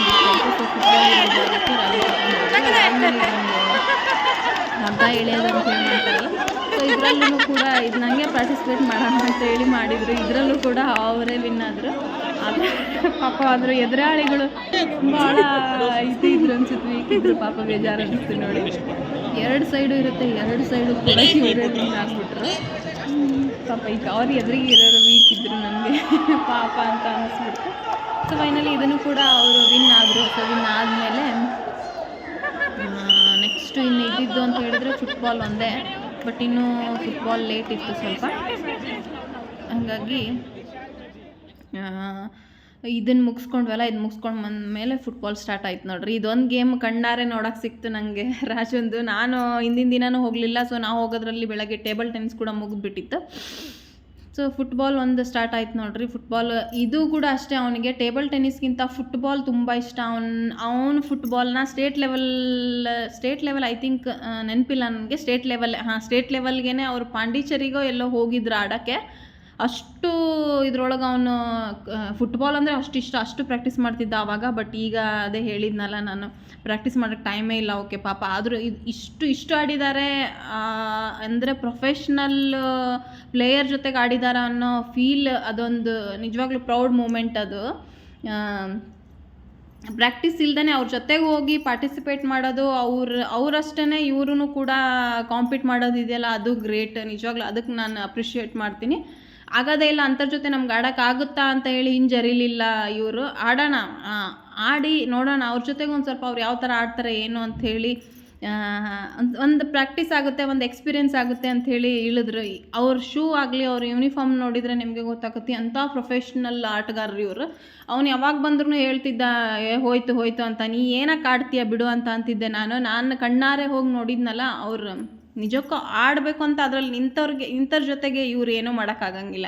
ಹಬ್ಬ ಎಳೆಯೋದು ಅಂತ ಹೇಳಿ ಸೊ ಇದರಲ್ಲೂ ಕೂಡ ಇದು ನನಗೆ ಪಾರ್ಟಿಸಿಪೇಟ್ ಮಾಡೋಣ ಅಂತ ಹೇಳಿ ಮಾಡಿದರು. ಇದರಲ್ಲೂ ಕೂಡ ಅವರೇ ವಿನ್ ಆದರು. ಆದರೆ ಪಾಪ ಆದರೂ ಎದುರಾಳಿಗಳು ಭಾಳ ಇದು ಇದ್ರು ಅನ್ಸುತ್ತೆ. ಈಗ ಇದ್ರು ಪಾಪ ಬೇಜಾರು ಅನಿಸ್ತು ನೋಡಿ. ಎರಡು ಸೈಡು ಇರುತ್ತೆ, ಎರಡು ಸೈಡು ಕೂಡ ಇವರೇ ವಿನ್ ಆಗಿಬಿಟ್ರು ಪಾಪ ಈಗ ಅವ್ರು ಎದುರಿಗೆ ಇರೋರು ವೀಕ್ ಇದ್ರು ನನಗೆ. ಪಾಪ ಅಂತ ಅನಿಸ್ಬಿಡ್ತು. ಸೊ ಫೈನಲಿ ಇದನ್ನು ಕೂಡ ಅವರು ವಿನ್ ಆದರು. ಸೊ ವಿನ್ ಆದಮೇಲೆ ನೆಕ್ಸ್ಟು ಇನ್ನು ಇದ್ದಿದ್ದು ಅಂತ ಹೇಳಿದ್ರೆ ಫುಟ್ಬಾಲ್ ಒಂದೇ. ಬಟ್ ಇನ್ನೂ ಫುಟ್ಬಾಲ್ ಲೇಟ್ ಇತ್ತು ಸ್ವಲ್ಪ. ಹಾಗಾಗಿ ಇದನ್ನು ಮುಗಿಸ್ಕೊಂಡ್ವಲ್ಲ, ಇದು ಮುಗಿಸ್ಕೊಂಡು ಬಂದಮೇಲೆ ಫುಟ್ಬಾಲ್ ಸ್ಟಾರ್ಟ್ ಆಯ್ತು ನೋಡ್ರಿ. ಇದೊಂದು ಗೇಮ್ ಕಣ್ಣಾರೆ ನೋಡೋಕೆ ಸಿಕ್ತು ನನಗೆ ರಾಜೊಂದು ನಾನು ಹಿಂದಿನ ದಿನನೂ ಹೋಗಲಿಲ್ಲ ಸೊ ನಾವು ಹೋಗೋದ್ರಲ್ಲಿ ಬೆಳಗ್ಗೆ ಟೇಬಲ್ ಟೆನ್ನಿಸ್ ಕೂಡ ಮುಗಿದ್ಬಿಟ್ಟಿತ್ತು. ಸೊ ಫುಟ್ಬಾಲ್ ಒಂದು ಸ್ಟಾರ್ಟ್ ಆಯ್ತು ನೋಡ್ರಿ. ಫುಟ್ಬಾಲ್ ಇದು ಕೂಡ ಅಷ್ಟೇ ಅವನಿಗೆ. ಟೇಬಲ್ ಟೆನ್ನಿಸ್ಗಿಂತ ಫುಟ್ಬಾಲ್ ತುಂಬ ಇಷ್ಟ. ಅವ್ನು, ಅವನು ಫುಟ್ಬಾಲ್ನ state level state level I think ನೆನಪಿಲ್ಲ ನನಗೆ. ಸ್ಟೇಟ್ ಲೆವೆಲ್ ಹಾಂ ಸ್ಟೇಟ್ ಲೆವೆಲ್ಗೆ ಅವ್ರು ಪಾಂಡಿಚೇರಿಗೋ ಎಲ್ಲೋ ಹೋಗಿದ್ರು ಆಡೋಕ್ಕೆ. ಅಷ್ಟು ಇದ್ರೊಳಗೆ ಅವನು ಫುಟ್ಬಾಲ್ ಅಂದರೆ ಅಷ್ಟು ಇಷ್ಟ, ಅಷ್ಟು ಪ್ರಾಕ್ಟೀಸ್ ಮಾಡ್ತಿದ್ದ ಆವಾಗ ಬಟ್ ಈಗ ಅದೇ ಹೇಳಿದ್ನಲ್ಲ ನಾನು ಪ್ರಾಕ್ಟೀಸ್ ಮಾಡೋಕ್ಕೆ ಟೈಮೇ ಇಲ್ಲ ಓಕೆ ಪಾಪ. ಆದರೂ ಇದು ಇಷ್ಟು ಇಷ್ಟು ಆಡಿದ್ದಾರೆ ಅಂದರೆ ಪ್ರೊಫೆಷ್ನಲ್ ಪ್ಲೇಯರ್ ಜೊತೆಗೆ ಆಡಿದ್ದಾರೆ ಅನ್ನೋ ಫೀಲ್ ಅದೊಂದು ನಿಜವಾಗ್ಲೂ ಪ್ರೌಡ್ ಮೂಮೆಂಟ್ ಅದು. ಪ್ರಾಕ್ಟೀಸ್ ಇಲ್ದೇ ಅವ್ರ ಜೊತೆಗೆ ಹೋಗಿ ಪಾರ್ಟಿಸಿಪೇಟ್ ಮಾಡೋದು, ಅವ್ರ ಅವರಷ್ಟೇ ಇವ್ರೂ ಕೂಡ ಕಾಂಪೀಟ್ ಮಾಡೋದು ಇದೆಯಲ್ಲ, ಅದು ಗ್ರೇಟ್ ನಿಜವಾಗ್ಲೂ ಅದಕ್ಕೆ ನಾನು ಅಪ್ರಿಷಿಯೇಟ್ ಮಾಡ್ತೀನಿ. ಆಗೋದೇ ಇಲ್ಲ, ಅಂತರ್ ಜೊತೆ ನಮ್ಗೆ ಆಡೋಕ್ಕಾಗುತ್ತಾ ಅಂತ ಹೇಳಿ ಹಿಂಜರಿಲಿಲ್ಲ ಇವರು. ಆಡೋಣ ಆಡಿ ನೋಡೋಣ, ಅವ್ರ ಜೊತೆಗೆ ಒಂದು ಸ್ವಲ್ಪ ಅವ್ರು ಯಾವ ಥರ ಆಡ್ತಾರೆ, ಏನು ಅಂತ ಹೇಳಿ ಒಂದು ಪ್ರಾಕ್ಟೀಸ್ ಆಗುತ್ತೆ, ಒಂದು ಎಕ್ಸ್ಪೀರಿಯೆನ್ಸ್ ಆಗುತ್ತೆ ಅಂತ ಹೇಳಿ ಇಳಿದ್ರು ಅವ್ರ ಶೂ ಆಗಲಿ, ಅವ್ರ ಯೂನಿಫಾರ್ಮ್ ನೋಡಿದರೆ ನಿಮಗೆ ಗೊತ್ತಾಗುತ್ತೆ ಅಂಥ ಪ್ರೊಫೆಷ್ನಲ್ ಆಟಗಾರರು ಇವರು. ಅವ್ನು ಯಾವಾಗ ಬಂದ್ರೂ ಹೇಳ್ತಿದ್ದ, ಏ, ಹೋಯ್ತು ಹೋಯ್ತು ಅಂತ, ನೀ ಏನಕ್ಕೆ ಆಡ್ತೀಯ ಬಿಡು ಅಂತ ಅಂತಿದ್ದೆ ನಾನು. ನಾನು ಕಣ್ಣಾರೆ ಹೋಗಿ ನೋಡಿದ್ನಲ್ಲ, ಅವ್ರು ನಿಜಕ್ಕೂ ಆಡಬೇಕು ಅಂತ ಅದರಲ್ಲಿ ನಿಂತವ್ರಿಗೆ ಇಂಥವ್ರ ಜೊತೆಗೆ ಇವ್ರು ಏನೂ ಮಾಡೋಕ್ಕಾಗಂಗಿಲ್ಲ.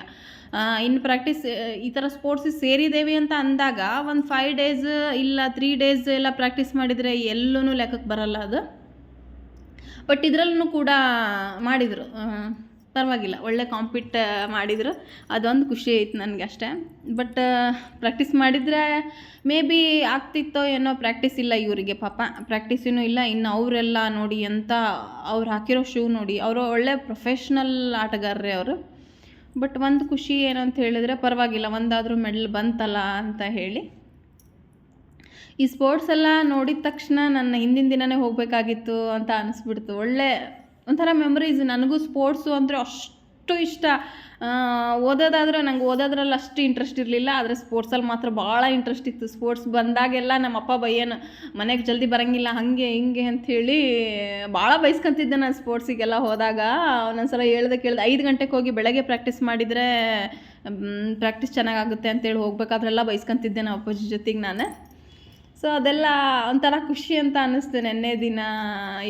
ಇನ್ನು ಪ್ರಾಕ್ಟೀಸ್ ಈ ಥರ ಸ್ಪೋರ್ಟ್ಸಿಗೆ ಸೇರಿದ್ದೇವೆ ಅಂತ ಅಂದಾಗ ಒಂದು ಫೈವ್ ಡೇಸ್ ಇಲ್ಲ ತ್ರೀ ಡೇಸ್ ಎಲ್ಲ ಪ್ರಾಕ್ಟೀಸ್ ಮಾಡಿದರೆ ಎಲ್ಲೂ ಲೆಕ್ಕಕ್ಕೆ ಬರಲ್ಲ ಅದು. ಬಟ್ ಇದರಲ್ಲೂ ಕೂಡ ಮಾಡಿದರು. ಪರವಾಗಿಲ್ಲ, ಒಳ್ಳೆ ಕಾಂಪಿಟ್ ಮಾಡಿದರು. ಅದೊಂದು ಖುಷಿ ಐತೆ ನನಗೆ ಅಷ್ಟೇ. ಬಟ್ ಪ್ರಾಕ್ಟೀಸ್ ಮಾಡಿದರೆ ಮೇ ಬಿ ಆಗ್ತಿತ್ತೋ ಏನೋ ಪ್ರಾಕ್ಟೀಸ್ ಇಲ್ಲ ಇವರಿಗೆ ಪಾಪ. ಪ್ರಾಕ್ಟೀಸಿನೂ ಇಲ್ಲ, ಇನ್ನು ಅವರೆಲ್ಲ ನೋಡಿ ಎಂಥ ಅವ್ರು ಹಾಕಿರೋ ಶೂ ನೋಡಿ. ಅವರು ಒಳ್ಳೆ ಪ್ರೊಫೆಷ್ನಲ್ ಆಟಗಾರರೇ ಅವರು. ಬಟ್ ಒಂದು ಖುಷಿ ಏನು ಅಂತ ಹೇಳಿದರೆ ಪರವಾಗಿಲ್ಲ, ಒಂದಾದರೂ ಮೆಡಲ್ ಬಂತಲ್ಲ ಅಂತ ಹೇಳಿ. ಈ ಸ್ಪೋರ್ಟ್ಸ್ ಎಲ್ಲ ನೋಡಿದ ತಕ್ಷಣ ನನ್ನ ಹಿಂದಿನ ದಿನವೇ ಹೋಗಬೇಕಾಗಿತ್ತು ಅಂತ ಅನಿಸ್ಬಿಡ್ತು. ಒಳ್ಳೆ ಒಂಥರ ಮೆಮೊರೀಸ್ ನನಗೂ ಸ್ಪೋರ್ಟ್ಸು ಅಂದರೆ ಅಷ್ಟು ಇಷ್ಟ. ಓದೋದಾದ್ರೆ ನಂಗೆ ಓದೋದ್ರಲ್ಲಿ ಅಷ್ಟು ಇಂಟ್ರೆಸ್ಟ್ ಇರಲಿಲ್ಲ. ಆದರೆ ಸ್ಪೋರ್ಟ್ಸಲ್ಲಿ ಮಾತ್ರ ಭಾಳ ಇಂಟ್ರೆಸ್ಟ್ ಇತ್ತು. ಸ್ಪೋರ್ಟ್ಸ್ ಬಂದಾಗೆಲ್ಲ ನಮ್ಮ ಅಪ್ಪ ಬೈಯೇನು ಮನೆಗೆ ಜಲ್ದಿ ಬರೋಂಗಿಲ್ಲ, ಹಾಗೆ, ಹಿಂಗೆ ಅಂಥೇಳಿ ಭಾಳ ಬೈಸ್ಕೊಂತಿದ್ದೆ ನಾನು ಸ್ಪೋರ್ಟ್ಸಿಗೆಲ್ಲ ಹೋದಾಗ. ಒಂದೊಂದ್ಸಲ ಹೇಳ್ದೆ, ಕೇಳ್ದೆ, ಐದು ಗಂಟೆಗೆ ಹೋಗಿ ಬೆಳಗ್ಗೆ ಪ್ರಾಕ್ಟೀಸ್ ಮಾಡಿದರೆ ಪ್ರಾಕ್ಟೀಸ್ ಚೆನ್ನಾಗಾಗುತ್ತೆ ಅಂತೇಳಿ ಹೋಗ್ಬೇಕಾದ್ರೆಲ್ಲ ಬೈಸ್ಕೊಂತಿದ್ದೆ ನಾನು ಅಪ್ಪಾಜಿ ಜೊತೆಗೆ ನಾನು. ಸೊ ಅದೆಲ್ಲ ಒಂಥರ ಖುಷಿ ಅಂತ ಅನ್ನಿಸ್ತು ನೆನ್ನೆ ದಿನ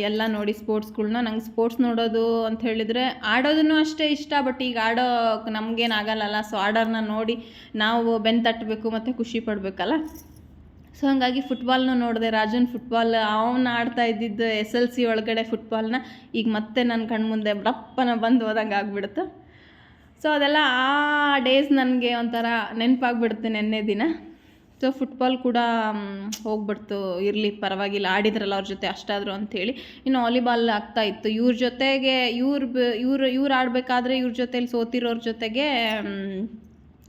ಎಲ್ಲ ನೋಡಿ ಸ್ಪೋರ್ಟ್ಸ್ಗಳ್ನ. ನಂಗೆ ಸ್ಪೋರ್ಟ್ಸ್ ನೋಡೋದು ಅಂತ ಹೇಳಿದರೆ ಆಡೋದನ್ನು ಅಷ್ಟೇ ಇಷ್ಟ, ಬಟ್ ಈಗ ಆಡೋ ನಮಗೇನು ಆಗಲ್ಲಲ್ಲ. ಸೊ ಆಡೋರ್ನ ನೋಡಿ ನಾವು ಬೆನ್ ತಟ್ಟಬೇಕು ಮತ್ತು ಖುಷಿ ಪಡಬೇಕಲ್ಲ. ಸೊ ಹಾಗಾಗಿ ಫುಟ್ಬಾಲ್ನ ನೋಡಿದೆ. ರಾಜನ್ ಫುಟ್ಬಾಲ್ ಅವನು ಆಡ್ತಾ ಇದ್ದಿದ್ದು ಎಸ್ ಎಲ್ ಸಿ ಒಳಗಡೆ ಫುಟ್ಬಾಲ್ನ ಈಗ ಮತ್ತೆ ನನ್ನ ಕಣ್ಮುಂದೆ ರಪ್ಪನ ಬಂದು ಹೋದಂಗೆ ಆಗ್ಬಿಡುತ್ತೆ. ಸೊ ಅದೆಲ್ಲ ಆ ಡೇಸ್ ನನಗೆ ಒಂಥರ ನೆನಪಾಗ್ಬಿಡುತ್ತೆ ನೆನ್ನೆ ದಿನ. ಸೊ ಫುಟ್ಬಾಲ್ ಕೂಡ ಹೋಗ್ಬಿಡ್ತು. ಇರಲಿ, ಪರವಾಗಿಲ್ಲ. ಆಡಿದ್ರಲ್ಲ ಅವ್ರ ಜೊತೆ ಅಷ್ಟಾದರೂ ಅಂಥೇಳಿ ಇನ್ನು ವಾಲಿಬಾಲ್ ಆಗ್ತಾ ಇತ್ತು. ಇವ್ರ ಜೊತೆಗೆ, ಇವ್ರ ಇವ್ರು ಇವ್ರು ಆಡಬೇಕಾದ್ರೆ ಇವ್ರ ಜೊತೆಲಿ ಸೋತಿರೋರ ಜೊತೆಗೆ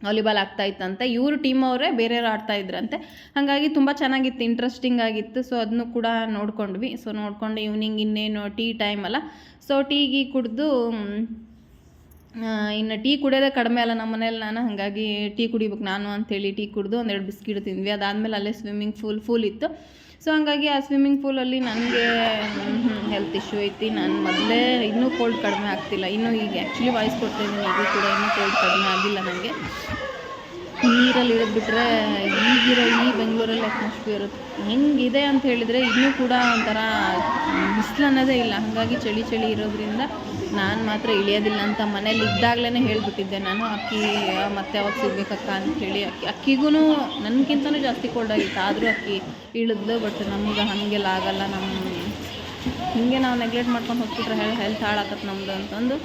ವಾಲಿಬಾಲ್ ಆಗ್ತಾ ಇತ್ತಂತೆ. ಇವರು ಟೀಮ್ ಅವರೇ ಬೇರೆಯವ್ರು ಆಡ್ತಾ ಇದ್ರಂತೆ. ಹಾಗಾಗಿ ತುಂಬ ಚೆನ್ನಾಗಿತ್ತು ಇಂಟ್ರೆಸ್ಟಿಂಗ್ ಆಗಿತ್ತು. ಸೊ ಅದನ್ನು ಕೂಡ ನೋಡ್ಕೊಂಡ್ವಿ. ಸೊ ನೋಡ್ಕೊಂಡು ಈವ್ನಿಂಗ್ ಇನ್ನೇನು ಟೀ ಟೈಮ್ ಅಲ್ಲ. ಸೊ ಟೀಗೆ ಕುಡಿದು ಇನ್ನು ಟೀ ಕುಡಿಯೋದೇ ಕಡಿಮೆ ಅಲ್ಲ ನಮ್ಮ ಮನೇಲಿ ನಾನು, ಹಾಗಾಗಿ ಟೀ ಕುಡಿಬೇಕು ನಾನು ಅಂಥೇಳಿ ಟೀ ಕುಡಿದು ಒಂದೆರಡು ಬಿಸ್ಕಿಟ್ ತಿಂದ್ವಿ. ಅದಾದಮೇಲೆ ಅಲ್ಲೇ ಸ್ವಿಮ್ಮಿಂಗ್ ಫೂಲ್ ಫೂಲ್ ಇತ್ತು. ಸೊ ಹಾಗಾಗಿ ಆ ಸ್ವಿಮ್ಮಿಂಗ್ ಫೂಲಲ್ಲಿ ನನಗೆ ಹೆಲ್ತ್ ಇಶ್ಯೂ ಐತಿ. ನಾನು ಮೊದಲೇ ಇನ್ನೂ ಕೋಲ್ಡ್ ಕಡಿಮೆ ಆಗ್ತಿಲ್ಲ. ಇನ್ನೂ ಈಗ ಆ್ಯಕ್ಚುಲಿ ವಾಯ್ಸ್ ಕೊಡ್ತಾ ಅದು ಕೂಡ ಇನ್ನೂ ಕೋಲ್ಡ್ ಕಡಿಮೆ ಆಗಿಲ್ಲ ನನಗೆ ನೀರಲ್ಲಿ ಇಳಿದ್ಬಿಟ್ರೆ ಈಗಿರೋ ಈ ಬೆಂಗಳೂರಲ್ಲಿ ಅಟ್ಮಾಸ್ಫಿಯರ್ ಹೆಂಗಿದೆ ಅಂತ ಹೇಳಿದರೆ ಇನ್ನೂ ಕೂಡ ಒಂಥರ ಬಿಸಿಲು ಅನ್ನೋದೇ ಇಲ್ಲ. ಹಾಗಾಗಿ ಚಳಿ ಚಳಿ ಇರೋದ್ರಿಂದ ನಾನು ಮಾತ್ರ ಇಳಿಯೋದಿಲ್ಲ ಅಂತ ಮನೇಲಿ ಇದ್ದಾಗಲೇ ಹೇಳಿಬಿಟ್ಟಿದ್ದೆ ನಾನು, ಅಕ್ಕಿ ಮತ್ತೆ ಯಾವಾಗ ಸಿಗಬೇಕಕ್ಕ? ಅಂತೇಳಿ ಅಕ್ಕಿ ಅಕ್ಕಿಗೂ ನನಗಿಂತಲೂ ಜಾಸ್ತಿ ಕೋಲ್ಡ್ ಆಗಿತ್ತು, ಆದರೂ ಅಕ್ಕಿ ಇಳಿದ್ಲು ಬಟ್ ನಮ್ಗೆ ಹಾಗೆಲ್ಲ ಆಗಲ್ಲ ನಮ್ಮ ಹೀಗೆ ನಾವು ನೆಗ್ಲೆಕ್ಟ್ ಮಾಡ್ಕೊಂಡು ಹೋಗ್ತಿದ್ರೆ ಹೇಳಿ ಹೆಲ್ತ್ ಹಾಳಾಕತ್ತೆ ನಮ್ಮದು ಅಂತಂದು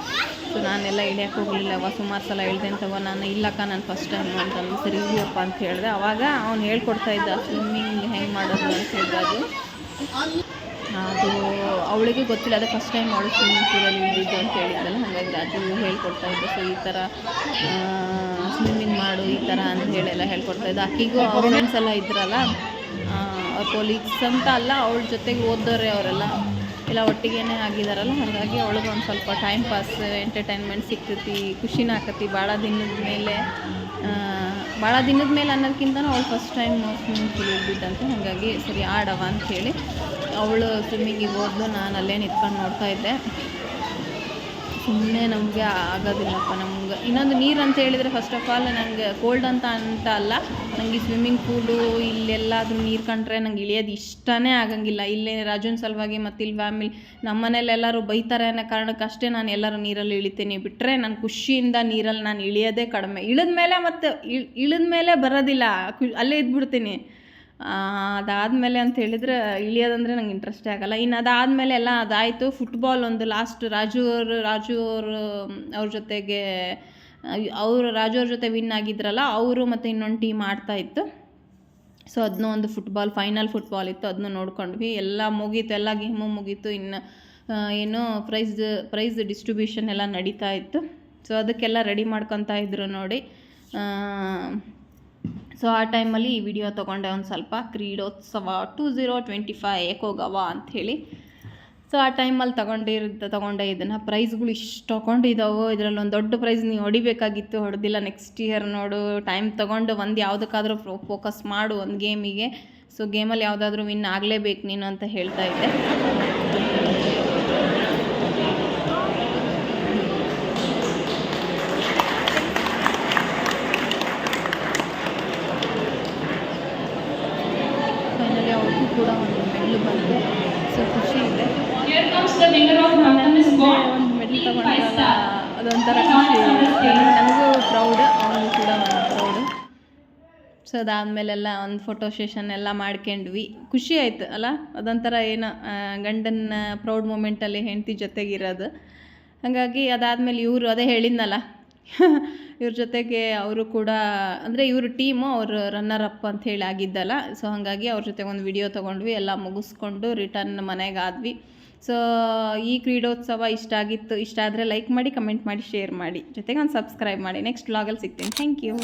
ಸೊ ನಾನೆಲ್ಲ ಇಳಿಯೋಕೆ ಹೋಗಲಿಲ್ಲ ಅವ ಸುಮಾರು ಸಲ ಹೇಳ್ದೆ ಅಂತವ ನಾನು ಇಲ್ಲಕ್ಕ, ನಾನು ಫಸ್ಟ್ ಟೈಮ್ ಅಂತಂದು, ಸರಿ, ಇಳಿಯಪ್ಪ, ಅಂತ ಹೇಳಿದೆ, ಅವಾಗ ಅವ್ನು ಹೇಳ್ಕೊಡ್ತಾ ಇದ್ದ ಸ್ವಿಮ್ಮಿಂಗ್ ಹೆಂಗೆ ಮಾಡೋದು? ಅಂತ ಹೇಳಿದ ಅದು. ಅದು ಅವಳಿಗೆ ಗೊತ್ತಿಲ್ಲ, ಅದೇ ಫಸ್ಟ್ ಟೈಮ್ ಅವಳು ಸ್ವಿಮ್ಮಿಂಗ್ ಪೂಲಲ್ಲಿ ಇಳಿದಿದ್ದು ಅಂತ ಹೇಳಿದ್ದಲ್ಲ ಹಾಗಾಗಿ ಅದು ಹೇಳ್ಕೊಡ್ತಾ ಇದ್ದೆ ಸೊ ಈ ಥರ ಸ್ವಿಮ್ಮಿಂಗ್ ಮಾಡು, ಈ ಥರ ಅಂತ ಎಲ್ಲ ಹೇಳ್ಕೊಡ್ತಾ ಇದ್ದೆ ಅಕ್ಕಿಗೂ ಅವ್ರ ಫ್ರೆಂಡ್ಸ್ ಎಲ್ಲ ಇದ್ರಲ್ಲ ಅವ್ರ ಕೊಲೀಗ್ಸ್ ಅಂತ ಅಲ್ಲ, ಅವಳ ಜೊತೆಗೆ ಓದೋರೆ ಅವರೆಲ್ಲ. ಎಲ್ಲ ಒಟ್ಟಿಗೆ ಆಗಿದಾರಲ್ಲ, ಹಾಗಾಗಿ ಅವಳಿಗೆ ಒಂದು ಸ್ವಲ್ಪ ಟೈಮ್ ಪಾಸ್ ಎಂಟರ್ಟೈನ್ಮೆಂಟ್ ಸಿಕ್ತೈತಿ, ಖುಷಿನ ಆಕತಿ. ಭಾಳ ದಿನದ ಮೇಲೆ ಭಾಳ ದಿನದ ಮೇಲೆ ಅನ್ನೋದಕ್ಕಿಂತನೂ ಅವಳು ಫಸ್ಟ್ ಟೈಮ್ ಸ್ವಿಮ್ಮಿಂಗ್ ಪೂಲ್ ಇದ್ದಿದ್ದಂತೆ ಹಾಗಾಗಿ ಸರಿ ಆಡವ ಹೇಳಿ ಅವಳು ಸ್ವಿಮ್ಮಿಂಗಿಗೆ ಹೋದ್ಲು, ನಾನು ಅಲ್ಲೇ ನಿಂತ್ಕೊಂಡು ನೋಡ್ತಾ ಇದ್ದೆ. ಸುಮ್ಮನೆ ನಮಗೆ ಆಗೋದಿಲ್ಲಪ್ಪ ನಮ್ಗೆ. ಇನ್ನೊಂದು ನೀರು ಅಂತ ಹೇಳಿದರೆ ಫಸ್ಟ್ ಆಫ್ ಆಲ್ ನನಗೆ ಕೋಲ್ಡ್ ಅಂತ ಅಂತ ಅಲ್ಲ ನನಗೆ ಸ್ವಿಮ್ಮಿಂಗ್ ಪೂಲು ಇಲ್ಲೆಲ್ಲಾದರೂ ನೀರು ಕಂಡ್ರೆ ನಂಗೆ ಇಳಿಯೋದು ಇಷ್ಟನೇ ಆಗಂಗಿಲ್ಲ. ಇಲ್ಲೇ ರಾಜನ ಸಲುವಾಗಿ ಮತ್ತು ಇಲ್ಲಿ ಫ್ಯಾಮಿಲಿ ನಮ್ಮ ಮನೇಲಿ ಎಲ್ಲರೂ ಬೈತಾರೆ ಅನ್ನೋ ಕಾರಣಕ್ಕಷ್ಟೇ ನಾನು ಎಲ್ಲರೂ ನೀರಲ್ಲಿ ಇಳಿತೀನಿ. ಬಿಟ್ಟರೆ ನಾನು ಖುಷಿಯಿಂದ ನೀರಲ್ಲಿ ನಾನು ಇಳಿಯೋದೇ ಕಡಿಮೆ. ಇಳಿದ ಮೇಲೆ ಮತ್ತು ಇಳಿದ ಮೇಲೆ ಬರೋದಿಲ್ಲ. ಅಲ್ಲೇ ಇದ್ಬಿಡ್ತೀನಿ. ಅದಾದಮೇಲೆ ಅಂತ ಹೇಳಿದ್ರೆ ಇಳಿಯೋದಂದರೆ ನಂಗೆ ಇಂಟ್ರೆಸ್ಟೇ ಆಗಲ್ಲ. ಇನ್ನು ಅದಾದಮೇಲೆ ಎಲ್ಲ ಅದಾಯಿತು. ಫುಟ್ಬಾಲ್ ಒಂದು ಲಾಸ್ಟ್ ರಾಜು ಅವರು ರಾಜು ಅವರು, ಅವ್ರ ಜೊತೆಗೆ, ಅವರು, ರಾಜು ಅವ್ರ ಜೊತೆ ವಿನ್ ಆಗಿದ್ರಲ್ಲ, ಅವರು ಮತ್ತು ಇನ್ನೊಂದು ಟೀಮ್ ಆಡ್ತಾ ಇತ್ತು. ಸೊ ಅದನ್ನೂ ಒಂದು ಫುಟ್ಬಾಲ್ ಫೈನಲ್ ಫುಟ್ಬಾಲ್ ಇತ್ತು. ಅದನ್ನು ನೋಡ್ಕೊಂಡ್ವಿ. ಎಲ್ಲ ಮುಗೀತು. ಎಲ್ಲ ಗೇಮು ಮುಗೀತು. ಇನ್ನು ಏನು ಪ್ರೈಸ್ ಪ್ರೈಸ್ ಡಿಸ್ಟ್ರಿಬ್ಯೂಷನ್ ಎಲ್ಲ ನಡೀತಾ ಇತ್ತು. ಸೊ ಅದಕ್ಕೆಲ್ಲ ರೆಡಿ ಮಾಡ್ಕೊತಾ ಇದ್ರು ನೋಡಿ. ಸೊ ಆ ಟೈಮಲ್ಲಿ ಈ ವಿಡಿಯೋ ತೊಗೊಂಡೆ ಒಂದು ಸ್ವಲ್ಪ ಕ್ರೀಡೋತ್ಸವ ಟೂ ಝೀರೋ ಟ್ವೆಂಟಿ ಫೈ ಏಕೋಗವ ಅಂಥೇಳಿ. ಸೊ ಆ ಟೈಮಲ್ಲಿ ತಗೊಂಡಿರ್ತ ತೊಗೊಂಡೆ ಇದನ್ನು. ಪ್ರೈಸ್ಗಳು ಇಷ್ಟು ತೊಗೊಂಡಿದ್ದಾವೆ ಇದರಲ್ಲಿ ಒಂದು ದೊಡ್ಡ ಪ್ರೈಸ್ ನೀವು ಹೊಡಿಬೇಕಾಗಿತ್ತು, ಹೊಡೆದಿಲ್ಲ. ನೆಕ್ಸ್ಟ್ ಇಯರ್ ನೋಡು ಟೈಮ್ ತೊಗೊಂಡು ಒಂದು ಯಾವುದಕ್ಕಾದ್ರೂ ಫೋಕಸ್ ಮಾಡು ಒಂದು ಗೇಮಿಗೆ ಸೊ ಗೇಮಲ್ಲಿ ಯಾವುದಾದ್ರೂ ವಿನ್ ಆಗಲೇಬೇಕು ನೀನು ಅಂತ ಹೇಳ್ತಾ ಇದ್ದೆ ಫೈನಲಿ ಅವ್ರಿಗೂ ಕೂಡ ಒಂದು ಮೆಡ್ಲು ಬಂತು ಸೊ ಖುಷಿ ಇದೆ Here comes the winner of Marathon is God. ಒಂದು ಮೆಡ್ಲ್ ತಗೊಂಡಾಗ ಅದೊಂಥರ ಖುಷಿ ನನಗೂ ಪ್ರೌಡ್ ಅವನಿಗೂ ಕೂಡ ಪ್ರೌಡು ಸೊ ಅದಾದಮೇಲೆಲ್ಲ ಒಂದು ಫೋಟೋ ಸೆಷನ್ ಎಲ್ಲ ಮಾಡ್ಕೊಂಡ್ವಿ. ಖುಷಿ ಆಯ್ತು, ಅಲ್ಲ? ಅದೊಂಥರ ಏನೋ ಗಂಡನ ಪ್ರೌಡ್ ಮೂಮೆಂಟಲ್ಲಿ ಹೆಂಡತಿ ಜೊತೆಗಿರೋದು. ಹಾಗಾಗಿ ಅದಾದಮೇಲೆ ಇವರು ಅದೇ ಹೇಳಿದ್ನಲ್ಲ, ಇವ್ರ ಜೊತೆಗೆ ಅವರು ಕೂಡ, ಅಂದರೆ ಇವ್ರ ಟೀಮು ಅವರು ರನ್ನರ್ ಅಪ್ ಅಂತ ಹೇಳಿ ಆಗಿದ್ದಲ್ಲ. ಸೊ ಹಾಗಾಗಿ ಅವ್ರ ಜೊತೆಗೆ ಒಂದು ವಿಡಿಯೋ ತೊಗೊಂಡ್ವಿ, ಎಲ್ಲ ಮುಗಿಸ್ಕೊಂಡು ರಿಟರ್ನ್ ಮನೆಗೆ ಆದ್ವಿ. ಸೊ ಈ ಕ್ರೀಡೋತ್ಸವ ಇಷ್ಟ ಆಗಿತ್ತು, ಇಷ್ಟ ಆದರೆ ಲೈಕ್ ಮಾಡಿ ಕಮೆಂಟ್ ಮಾಡಿ ಶೇರ್ ಮಾಡಿ. ಜೊತೆಗೆ ಒಂದು ಸಬ್ಸ್ಕ್ರೈಬ್ ಮಾಡಿ. ನೆಕ್ಸ್ಟ್ ವ್ಲಾಗಲ್ಲಿ ಸಿಗ್ತೀನಿ. Thank you